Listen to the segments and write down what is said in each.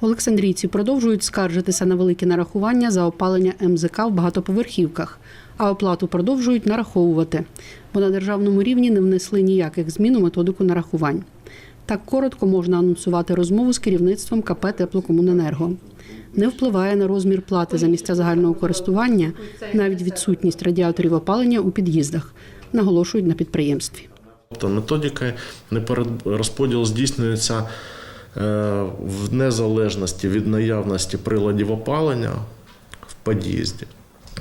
Олександрійці продовжують скаржитися на великі нарахування за опалення МЗК в багатоповерхівках, а оплату продовжують нараховувати, бо на державному рівні не внесли ніяких змін у методику нарахувань. Так коротко можна анонсувати розмову з керівництвом КП Теплокомуненерго. Не впливає на розмір плати за місця загального користування навіть відсутність радіаторів опалення у під'їздах, наголошують на підприємстві. Тобто методика розподіл здійснюється в незалежності від наявності приладів опалення в під'їзді.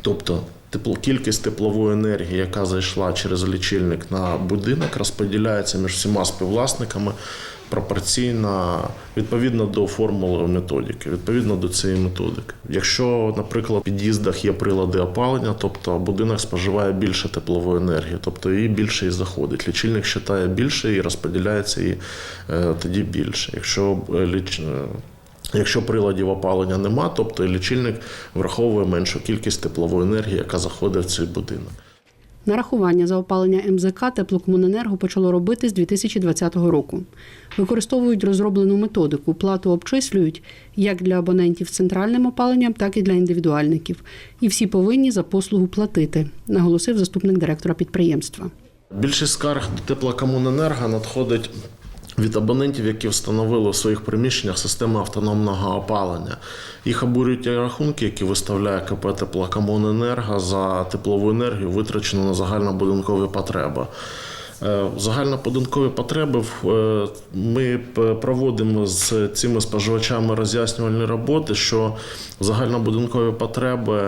Тобто тепло, кількість теплової енергії, яка зайшла через лічильник на будинок, розподіляється між всіма співвласниками пропорційно відповідно до формули методики, відповідно до цієї методики. Якщо, наприклад, в під'їздах є прилади опалення, тобто будинок споживає більше теплової енергії, тобто її більше і заходить. Лічильник вважає більше і розподіляється її е, тоді більше. Якщо е, ліч... Якщо приладів опалення нема, тобто лічильник враховує меншу кількість теплової енергії, яка заходить в цей будинок. Нарахування за опалення МЗК Теплокомуненерго почало робити з 2020 року. Використовують розроблену методику. Плату обчислюють як для абонентів з центральним опаленням, так і для індивідуальників. І всі повинні за послугу платити, наголосив заступник директора підприємства. Більшість скарг до теплокомуненерго надходить від абонентів, які встановили в своїх приміщеннях системи автономного опалення. Їх обурюють рахунки, які виставляє КП Теплокомуненерго за теплову енергію, витрачену на загальнобудинкові потреби. Е, Загальнобудинкові потреби е, ми проводимо з цими споживачами роз'яснювальні роботи, що загальнобудинкові потреби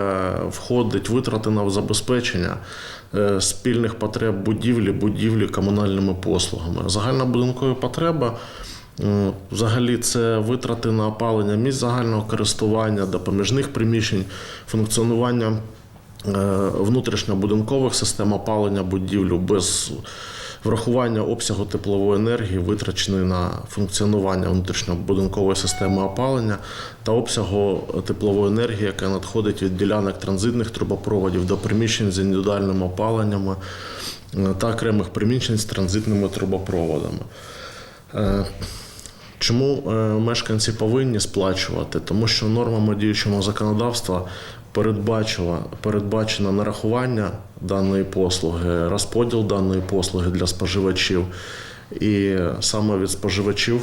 входить витрати на забезпечення е, спільних потреб будівлі, будівлі комунальними послугами. Загальнобудинкові потреби. Взагалі, це витрати на опалення місць загального користування, допоміжних приміщень, функціонування е, внутрішньобудинкових систем опалення будівлю без врахування обсягу теплової енергії, витраченої на функціонування внутрішньобудинкової системи опалення та обсягу теплової енергії, яка надходить від ділянок транзитних трубопроводів до приміщень з індивідуальними опаленнями е, та окремих приміщень з транзитними трубопроводами. Е, Чому е, мешканці повинні сплачувати? Тому що нормами діючого законодавства передбачила, передбачено нарахування даної послуги, розподіл даної послуги для споживачів, і саме від споживачів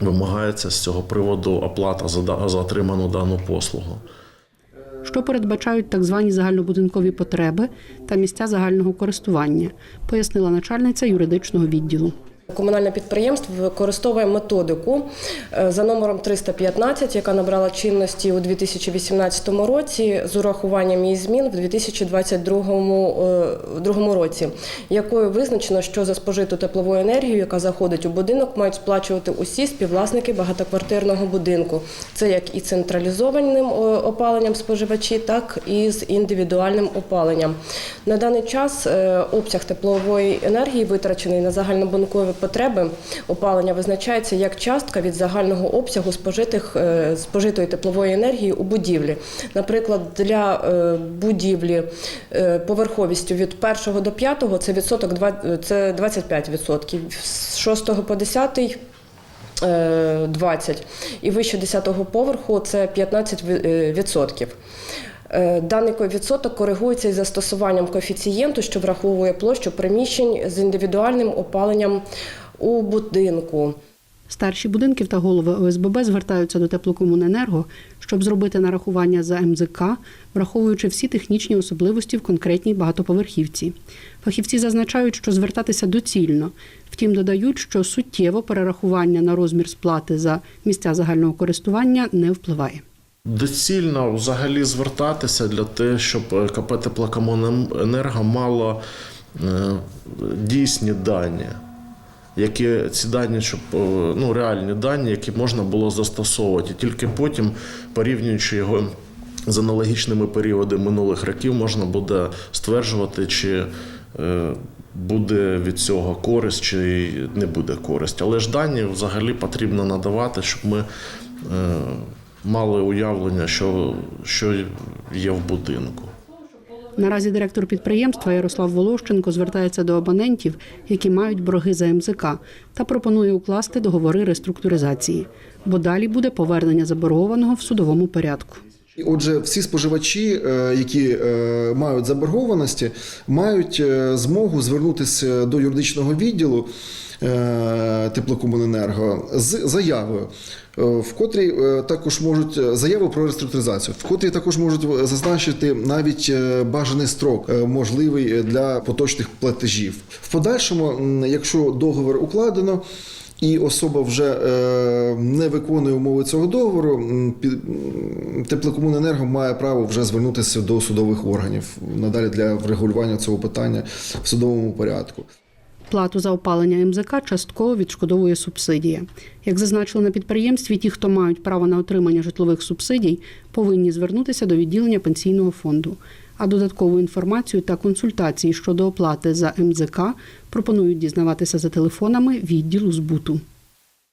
вимагається з цього приводу оплата за, за отриману дану послугу. що передбачають так звані загальнобудинкові потреби та місця загального користування, пояснила начальниця юридичного відділу. Комунальне підприємство використовує методику е, за номером 315, яка набрала чинності у 2018 році з урахуванням її змін в 2022 е, році, якою визначено, що за спожиту теплову енергію, яка заходить у будинок, мають сплачувати усі співвласники багатоквартирного будинку. Це як і централізованим е, опаленням споживачі, так і з індивідуальним опаленням. На даний час обсяг теплової енергії, витрачений на загальнобудинкові потреби опалення, визначається як частка від загального обсягу спожитих, е, спожитої теплової енергії у будівлі. Наприклад, для е, будівлі е, поверховістю від 1 до 5 це відсоток це 25%, з 6 по 10 е, 20 і вище 10-го поверху це 15 Е, Даний відсоток коригується із застосуванням коефіцієнту, що враховує площу приміщень з індивідуальним опаленням у будинку. Старші будинків та голови ОСББ звертаються до теплокомуненерго, щоб зробити нарахування за МЗК, враховуючи всі технічні особливості в конкретній багатоповерхівці. Фахівці зазначають, що звертатися доцільно. Втім, додають, що суттєво перерахування на розмір сплати за місця загального користування не впливає. Доцільно взагалі звертатися для того, щоб е, КП Теплокомуненерго мало е, дійсні дані, які ці дані, щоб е, ну, реальні дані, які можна було застосовувати. І тільки потім, порівнюючи його з аналогічними періодами минулих років, можна буде стверджувати, чи буде від цього користь, чи не буде користь. Але ж дані взагалі потрібно надавати, щоб ми. Мали уявлення, що, що є в будинку. Наразі директор підприємства Ярослав Волощенко звертається до абонентів, які мають борги за МЗК, та пропонує укласти договори реструктуризації, бо далі буде повернення заборгованого в судовому порядку. Отже, всі споживачі, е, які е, мають заборгованості, мають е, змогу звернутися до юридичного відділу теплокомуненерго з заявою, е, в котрій е, також можуть е, заяву про реструктуризацію, в котрій також можуть зазначити навіть е, бажаний строк, е, можливий для поточних платежів. В подальшому, якщо договір укладено. І особа вже е, не виконує умови цього договору. під- Теплокомуненерго має право вже звернутися до судових органів надалі для врегулювання цього питання в судовому порядку. Плату за опалення МЗК частково відшкодовує субсидія. Як зазначили на підприємстві, ті, хто мають право на отримання житлових субсидій, повинні звернутися до відділення пенсійного фонду. А додаткову інформацію та консультації щодо оплати за МЗК пропонують дізнаватися за телефонами відділу збуту.